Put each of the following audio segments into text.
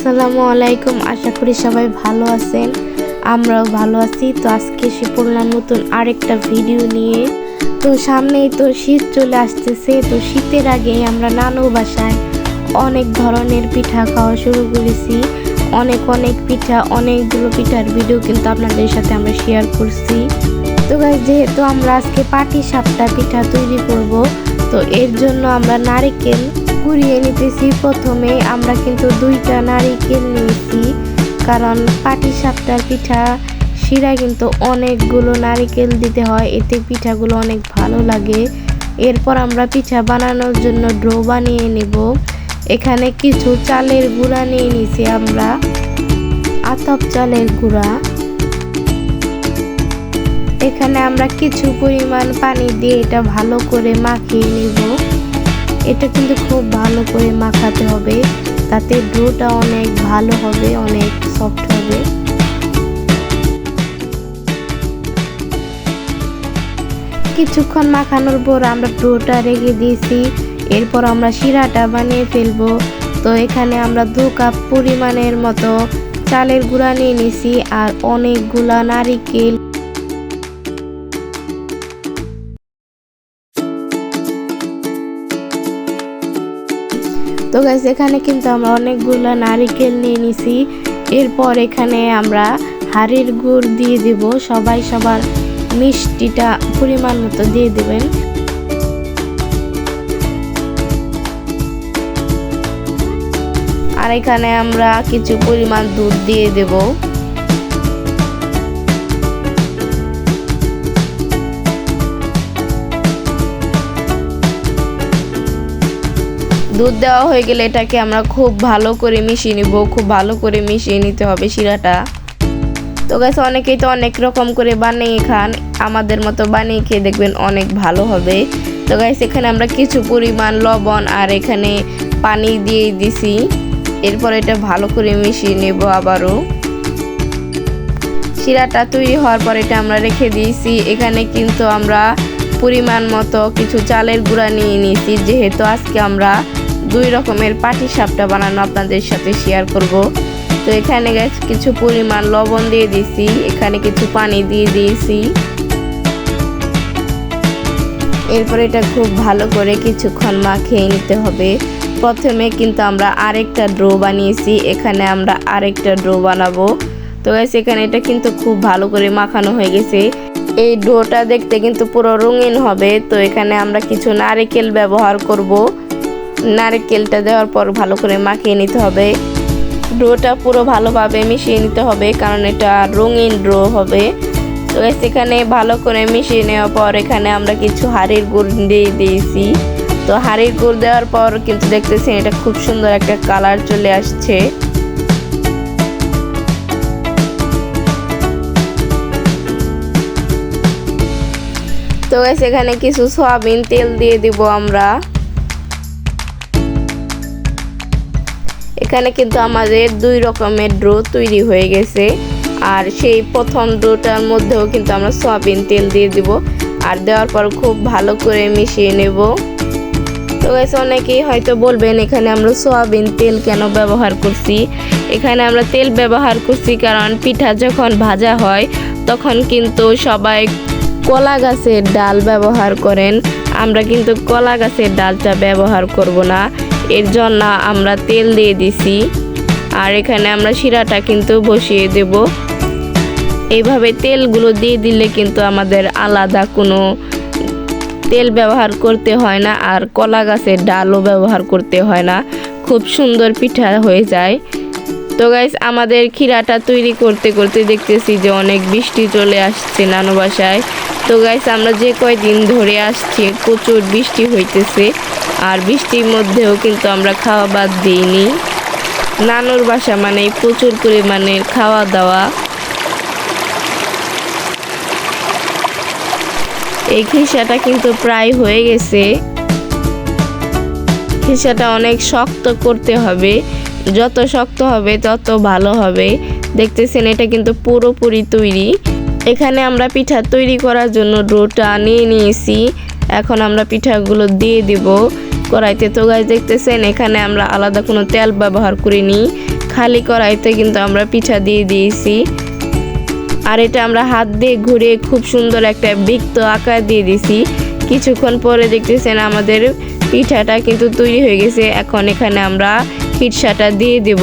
আসসালামু আলাইকুম। আশা করি সবাই ভালো আছেন। আমরাও ভালো আছি। তো আজকে এসে পড়লাম নতুন আরেকটা ভিডিও নিয়ে। তো সামনেই তো শীত চলে আসতেছে। তো শীতের আগে আমরা নানু বাসায় অনেক ধরনের পিঠা খাওয়া শুরু করেছি। অনেক অনেক পিঠা, অনেকগুলো পিঠার ভিডিও কিন্তু আপনাদের সাথে আমরা শেয়ার করছি। তো যেহেতু আমরা আজকে পাটি সাপটা পিঠা তৈরি করব, তো এর জন্য আমরা নারিকেল কুড়িয়ে নিতেছি। প্রথমে আমরা কিন্তু দুইটা নারিকেল নিয়েছি। কারণ পাটি সাপটার পিঠা শিরা কিন্তু অনেকগুলো নারিকেল দিতে হয়। এতে পিঠাগুলো অনেক ভালো লাগে। এরপর আমরা পিঠা বানানোর জন্য ড্রো বানিয়ে নেব। এখানে কিছু চালের গুঁড়া নিয়ে নিছি আমরা। আতপ চালের গুঁড়া। এখানে আমরা কিছু পরিমাণ পানি দিয়ে এটা ভালো করে মাখিয়ে নিব। এটা কিন্তু খুব ভালো করে মাখাতে হবে। তাতে ডোটা অনেক ভালো হবে, অনেক সফট হবে। কিছুক্ষণ মাখানোর পর আমরা ডোটা রেখে দিয়েছি। এরপর আমরা শিরাটা বানিয়ে ফেলব। তো এখানে আমরা দু কাপ পরিমাণের মতো চালের গুঁড়া নিয়ে নিছি আর অনেকগুলা নারিকেল তো গাইস এখানে কিন্তু আমরা অনেকগুলো নারিকেল নিয়ে নিছি। এরপর এখানে আমরা হাড়ির গুড় দিয়ে দেব। সবাই সবার মিষ্টিটা পরিমাণ মতো দিয়ে দেবেন। আর এখানে আমরা কিছু পরিমাণ দুধ দিয়ে দেবো। দুধ দেওয়া হয়ে গেলে এটাকে আমরা খুব ভালো করে মিশিয়ে নিব, খুব ভালো করে মিশিয়ে নিতে হবে শিরাটা। তো গাছ অনেকেই তো অনেক রকম করে বানিয়ে খান, আমাদের মতো বানিয়ে খেয়ে দেখবেন অনেক ভালো হবে। তো গাছ এখানে আমরা কিছু পরিমাণ লবণ আর এখানে পানি দিয়ে দিছি। এরপর এটা ভালো করে মিশিয়ে নেব আবারও। শিরাটা তৈরি হওয়ার পর এটা আমরা রেখে দিয়েছি। এখানে কিন্তু আমরা পরিমাণ মতো কিছু চালের গুঁড়া নিয়ে নিয়েছি, যেহেতু আজকে আমরা দুই রকমের পাটি সাপটা বানানো আপনাদের সাথে শেয়ার করব। তো এখানে গ্যাস কিছু পরিমাণ লবণ দিয়ে দিয়েছি এখানে কিছু পানি দিয়ে দিয়েছি। এরপর এটা খুব ভালো করে কিছুক্ষণ মাখিয়ে নিতে হবে। প্রথমে কিন্তু আমরা আরেকটা ড্রো বানিয়েছি, এখানে আমরা আরেকটা ড্রো বানাবো। তো গ্যাস এখানে এটা কিন্তু খুব ভালো করে মাখানো হয়ে গেছে। এই ডোটা দেখতে কিন্তু পুরো রঙিন হবে, তো এখানে আমরা কিছু নারিকেল ব্যবহার করব। নারকেলটা দেওয়ার পর ভালো করে মাখিয়ে নিতে হবে। ডোটা পুরো ভালোভাবে মিশিয়ে নিতে হবে, কারণ এটা রঙিন ড্রো হবে। তো সেখানে ভালো করে মিশিয়ে নেওয়ার পর এখানে আমরা কিছু হাড়ির গুড় দিয়ে দিয়েছি। তো হাড়ির গুড় দেওয়ার পর কিন্তু দেখতেছি এটা খুব সুন্দর একটা কালার চলে আসছে। তো সেখানে কিছু সয়াবিন তেল দিয়ে দিব আমরা। এখানে কিন্তু আমাদের দুই রকমের ড্রো তৈরি হয়ে গেছে। আর সেই প্রথম ড্রোটার মধ্যেও কিন্তু আমরা সয়াবিন তেল দিয়ে দিব। আর দেওয়ার পর খুব ভালো করে মিশিয়ে নেব। তো গাইস অনেকেই হয়তো বলবেন, এখানে আমরা সয়াবিন তেল কেন ব্যবহার করছি? এখানে আমরা তেল ব্যবহার করছি কারণ পিঠা যখন ভাজা হয়, তখন কিন্তু সবাই কলা গাছের ডাল ব্যবহার করেন। আমরা কিন্তু কলা গাছের ডালটা ব্যবহার করব না। এর জন্য আমরা তেল দিয়ে দিছি। আর এখানে আমরা শিরাটা কিন্তু বসিয়ে দেব। এইভাবে তেলগুলো দিয়ে দিলে কিন্তু আমাদের আলাদা কোনো তেল ব্যবহার করতে হয় না, আর কলা গাছের ডালও ব্যবহার করতে হয় না। খুব সুন্দর পিঠা হয়ে যায়। তো গাইস আমাদের ক্ষীরাটা তৈরি করতে করতে দেখতেছি যে অনেক বৃষ্টি চলে আসছে নানু বাসায়। তো গাইস আমরা যে কয়দিন ধরে আসছি, প্রচুর বৃষ্টি হইতেছে। আর বৃষ্টির মধ্যেও কিন্তু আমরা খাওয়া বাদ দিইনি। নানুর বাসা মানে প্রচুর পরিমাণে খাওয়া দাওয়া। এই খিসাটা কিন্তু প্রায় হয়ে গেছে। খিসাটা অনেক শক্ত করতে হবে। যত শক্ত হবে, তত ভালো হবে। দেখতেছেন, এটা কিন্তু পুরোপুরি তৈরি। এখানে আমরা পিঠা তৈরি করার জন্য ডোটা নিয়ে নিয়েছি। এখন আমরা পিঠাগুলো দিয়ে দিব। কড়াইতে তো গাছ দেখতেছেন, এখানে আমরা আলাদা কোনো তেল ব্যবহার করিনি। খালি কড়াইতে কিন্তু আমরা পিঠা দিয়ে দিয়েছি। আর এটা আমরা হাত দিয়ে ঘুরে খুব সুন্দর একটা বৃত্ত আকার দিয়ে দিছি কিছুক্ষণ পরে দেখতেছেন আমাদের পিঠাটা কিন্তু তৈরি হয়ে গেছে। এখন এখানে আমরা হিটসাটা দিয়ে দেব।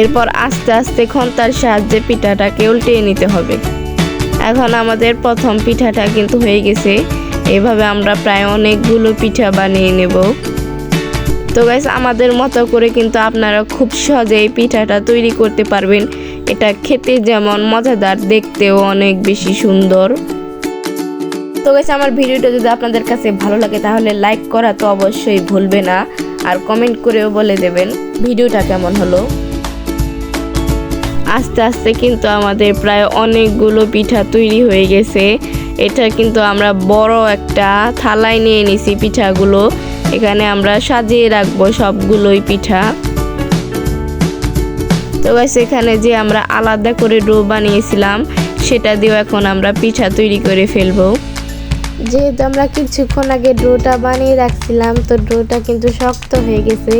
এরপর আস্তে আস্তে খন্তার সাহায্যে পিঠাটাকে উল্টিয়ে নিতে হবে। এখন আমাদের প্রথম পিঠাটা কিন্তু হয়ে গেছে। এভাবে আমরা প্রায় অনেকগুলো পিঠা বানিয়ে নেব। তো গাইস আমাদের মতো করে কিন্তু আপনারা খুব সহজে এই পিঠাটা তৈরি করতে পারবেন। এটা খেতে যেমন মজাদার, দেখতেও অনেক বেশি সুন্দর। তো গাইস আমার ভিডিওটা যদি আপনাদের কাছে ভালো লাগে, তাহলে লাইক করা তো অবশ্যই ভুলবে না। আর কমেন্ট করেও বলে দেবেন ভিডিওটা কেমন হলো। আস্তে আস্তে কিন্তু আমাদের প্রায় অনেকগুলো পিঠা তৈরি হয়ে গেছে। এটা কিন্তু আমরা বড় একটা থালায় নিয়ে নিছি পিঠাগুলো। এখানে আমরা সাজিয়ে রাখব সবগুলোই পিঠা। তো গাছ এখানে যে আমরা আলাদা করে ডো বানিয়েছিলাম, সেটা দিয়েও এখন আমরা পিঠা তৈরি করে ফেলব। যেহেতু আমরা কিছুক্ষণ আগে ডোটা বানিয়ে রাখছিলাম, তো ডোটা কিন্তু শক্ত হয়ে গেছে।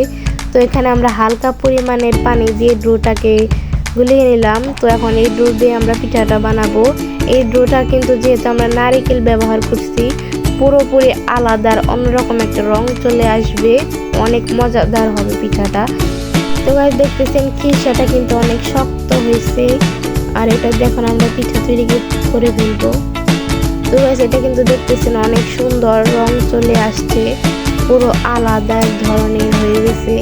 তো এখানে আমরা হালকা পরিমাণের পানি দিয়ে ডোটাকে গুলিয়ে নিলাম। তো এখন এই ডো দিয়ে আমরা পিঠাটা বানাবো। এই ডোটা কিন্তু যেহেতু আমরা নারিকেল ব্যবহার করছি, পুরোপুরি আলাদা আর অন্যরকম একটা রং চলে আসবে। অনেক মজাদার হবে পিঠাটা। তো গাছ দেখতেছেন খিসাটা কিন্তু অনেক শক্ত হয়েছে। আর এটা দেখুন আমরা পিঠা তৈরি করে ফেলব। তো গাছ এটা কিন্তু দেখতেছেন অনেক সুন্দর রং চলে আসছে। পুরো আলাদা ধরনের হয়ে গেছে।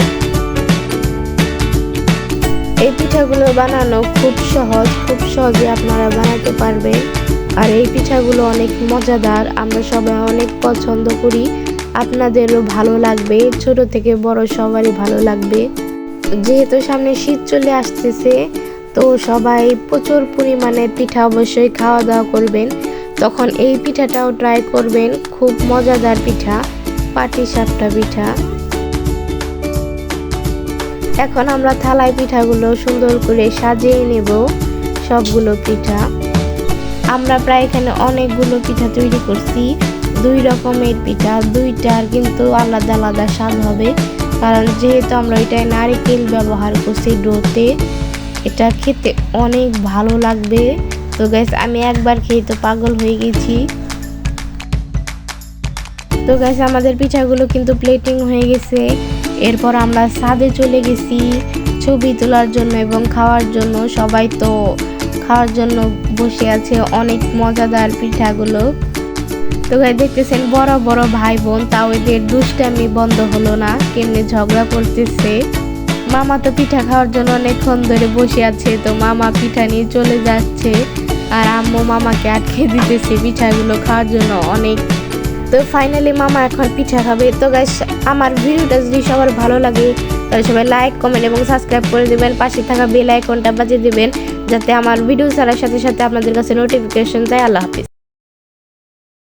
পিঠাগুলো বানানো খুব সহজ, খুব সহজে আপনারা বানাতে পারবেন। আর এই পিঠাগুলো অনেক মজাদার, আমরা সবাই অনেক পছন্দ করি। আপনাদেরও ভালো লাগবে, ছোট থেকে বড় সবারই ভালো লাগবে। যেহেতু সামনে শীত চলে আসতেছে, তো সবাই প্রচুর পরিমাণে পিঠা অবশ্যই খাওয়া দাওয়া করবেন। তখন এই পিঠাটাও ট্রাই করবেন, খুব মজাদার পিঠা পাটি সাপটা পিঠা। এখন আমরা থালায় পিঠাগুলো সুন্দর করে সাজিয়ে নেব সবগুলো পিঠা। আমরা প্রায় এখানে অনেকগুলো পিঠা তৈরি করছি। দুই রকমের পিঠা, দুইটার কিন্তু আলাদা আলাদা স্বাদ হবে। কারণ যেহেতু আমরা এটায় নারিকেল ব্যবহার করছি ডোতে, এটা খেতে অনেক ভালো লাগবে। তো গ্যাস আমি একবার খেয়ে তো পাগল হয়ে গেছি। তো গ্যাস আমাদের পিঠাগুলো কিন্তু প্লেটিং হয়ে গেছে। এরপর আমরা ছাদে চলে গেছি, ছবি তোলার জন্য এবং খাওয়ার জন্য। সবাই তো খাওয়ার জন্য বসে আছে, অনেক মজাদার পিঠাগুলো। তো ভাই, দেখতেছেন বড় বড় ভাই বোন তাও এদের দুষ্টামি বন্ধ হলো না, কেমনে ঝগড়া করতেছে। মামা তো পিঠা খাওয়ার জন্য অনেকক্ষণ ধরে বসে আছে, তো মামা পিঠা নিয়ে চলে যাচ্ছে। আর আম্মু মামাকে আটকে দিতেছে পিঠাগুলো খাওয়ার জন্য অনেক তো ফাইনালি মামা এখন পিঠা খাবে। তো গাইস আমার ভিডিওটা যদি সবার ভালো লাগে, তাহলে সবাই লাইক কমেন্ট এবং সাবস্ক্রাইব করে দেবেন। পাশে থাকা বেল আইকনটা বাজিয়ে দেবেন, যাতে আমার ভিডিও ছাড়ার সাথে সাথে আপনাদের কাছে নোটিফিকেশন যায় আল্লাহ হাফিজ।